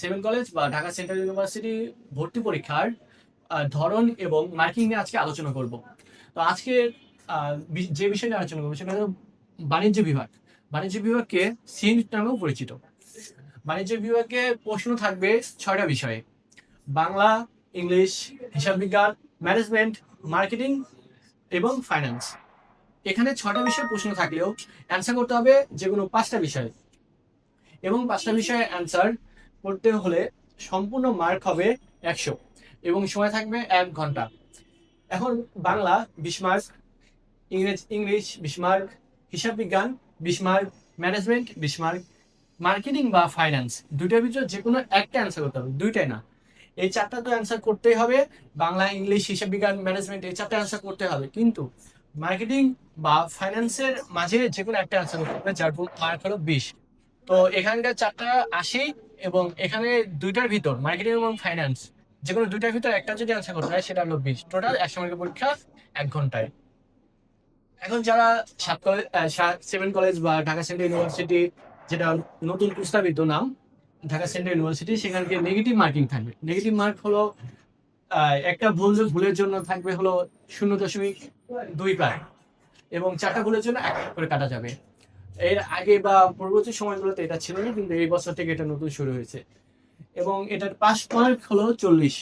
Seven college বা Dhaka central university ভর্তি পরীক্ষার ধরন এবং মার্কিং নিয়ে আজকে আলোচনা করব। তো আজকে যে বিষয় নিয়ে আলোচনা করব সেটা হলো বাণিজ্য বিভাগ। বাণিজ্য বিভাগকে সিন্ট নামেও পরিচিত। বাণিজ্য বিভাগে প্রশ্ন থাকবে ছয়টা বিষয়ে। বাংলা, ইংলিশ, হিসাব বিজ্ঞান, ম্যানেজমেন্ট, মার্কেটিং এবং ফাইন্যান্স। এখানে ছটা বিষয়ে প্রশ্ন থাকলেও অ্যান্সার করতে হবে যে কোনো পাঁচটা বিষয়। এবং পাঁচটা বিষয়ে অ্যান্সার করতে হলে সম্পূর্ণ মার্ক হবে একশো এবং সময় থাকবে এক ঘণ্টা। এখন বাংলা বিশ মার্ক ইংরেজ ইংলিশ বিশ মার্ক হিসাব বিজ্ঞান বিশ মার্ক ম্যানেজমেন্ট বিশ মার্ক মার্কেটিং বা ফাইন্যান্স দুইটার ভিতরে যে কোনো একটা অ্যান্সার করতে হবে, দুইটাই না। এই চারটা তো অ্যান্সার করতেই হবে, বাংলা, ইংলিশ, হিসাব বিজ্ঞান, ম্যানেজমেন্ট এই চারটা অ্যান্সার করতে হবে। কিন্তু মার্কেটিং বা ফাইন্যান্সের মাঝে যে কোনো একটা অ্যান্সার করতে হবে, যার মার্ক হলো বিশ। তো এখানকার চারটা এবং এখানে দুইটার ভিতর মার্কেটিং এবং ফাইন্যান্স যে কোনো দুইটার ভিতর একটা যদি অ্যান্সার করতে হয়, সেটা হলো বিশ। টোটাল একশো মার্কের পরীক্ষা এক ঘন্টায়। এখন যারা সাত কলেজ সেভেন কলেজ বা ঢাকা সেন্ট্রাল ইউনিভার্সিটি যেটা নতুন প্রস্তাবিত নাম, ঢাকা সেন্ট্রাল ইউনিভার্সিটি সেখানকে নেগেটিভ মার্কিং থাকবে। নেগেটিভ মার্ক হলো একটা ভুল ভুলের জন্য থাকবে হলো শূন্য দশমিক দুই প্রায়। এবং চারটা ভুলের জন্য এক করে কাটা যাবে। এর আগে বা পরবর্তী সময়গুলোতে এটা ছিল না, কিন্তু এই বছর থেকে এটা নতুন শুরু হয়েছে। এবং এটার পাস মার্ক হলো চল্লিশ।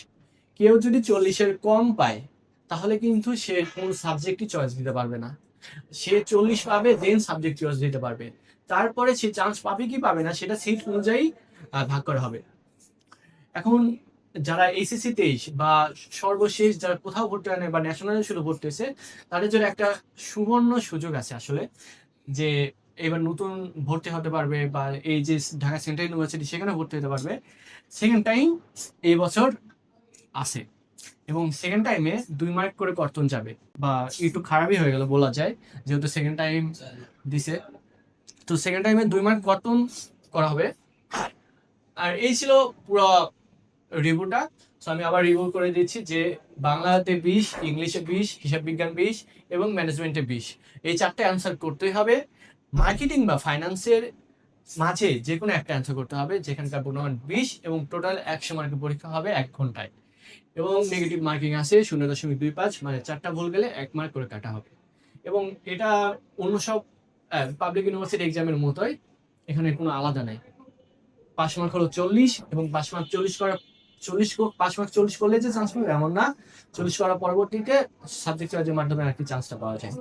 কেউ যদি চল্লিশের কম পায়, তাহলে কিন্তু সে কোন সাবজেক্টই চয়েস দিতে পারবে না। সে চল্লিশ পাবে দেন সাবজেক্ট চয়েস দিতে পারবে। তারপরে সে চান্স পাবে কি পাবে না, সেটা সিট অনুযায়ী ভাগ করা হবে। এখন যারা এইচএসসি তেইশ বা সর্বশেষ যারা কোথাও ভর্তি হয় বা ন্যাশনাল শুধু ভর্তি হয়েছে, তাদের জন্য একটা সুবর্ণ সুযোগ আছে আসলে, যে এবার নতুন ভর্তি হতে পারবে বা এই যে ঢাকা সেন্ট্রাল ইউনিভার্সিটি সেখানে ভর্তি হতে পারবে, সেকেন্ড টাইম এই বছর আছে এবং সেকেন্ড টাইমে দুই মার্ক করে কর্তন যাবে বা একটু খারাপই হয়ে গেল বলা যায়, যেহেতু সেকেন্ড টাইম দিছে। তো সেকেন্ড টাইমে দুই মার্ক কর্তন করা হবে। আর এই ছিল পুরো রিভিউটা। সো আমি আবার রিভিউ করে দিচ্ছি যে বাংলাতে বিশ, ইংলিশে বিশ, হিসাব বিজ্ঞান বিশ এবং ম্যানেজমেন্টে বিশ। এই চারটে অ্যান্সার করতেই হবে। মার্কেটিং বা ফাইন্যান্সের মাঝে যে কোনো একটা অ্যান্সার করতে হবে, যেখানকার গুণমান বিশ এবং টোটাল একশো মার্কের পরীক্ষা হবে এক ঘন্টায়। এবং নেগেটিভ মার্কিং আছে শূন্য দশমিক দুই পাঁচ মানে চারটা ভুল গেলে এক মার্ক করে কাটা হবে। এবং এটা অন্য সব পাবলিক ইউনিভার্সিটি এক্সামের মতোই, এখানে কোনো আলাদা নেই। পাস মার্ক হলো চল্লিশ এবং পাস মার্ক চল্লিশ করা চল্লিশ পাশ মার্ক চল্লিশ করলে যে চান্স পাবে, এমন না। চল্লিশ করার পরবর্তীতে সাবজেক্ট চয়েসের মাধ্যমে আরেকটি চান্সটা পাওয়া যায়।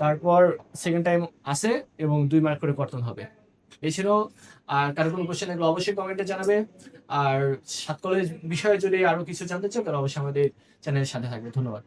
তারপর সেকেন্ড টাইম আসে এবং দুই মার্ক করে কর্তন হবে। এছাড়াও, আর কারও কোনো কোশ্চেন এগুলো অবশ্যই কমেন্টে জানাবে। আর সাত কলেজ বিষয়ে যদি আরও কিছু জানতে চাও, তাহলে অবশ্যই আমাদের চ্যানেলের সাথে থাকবে। ধন্যবাদ।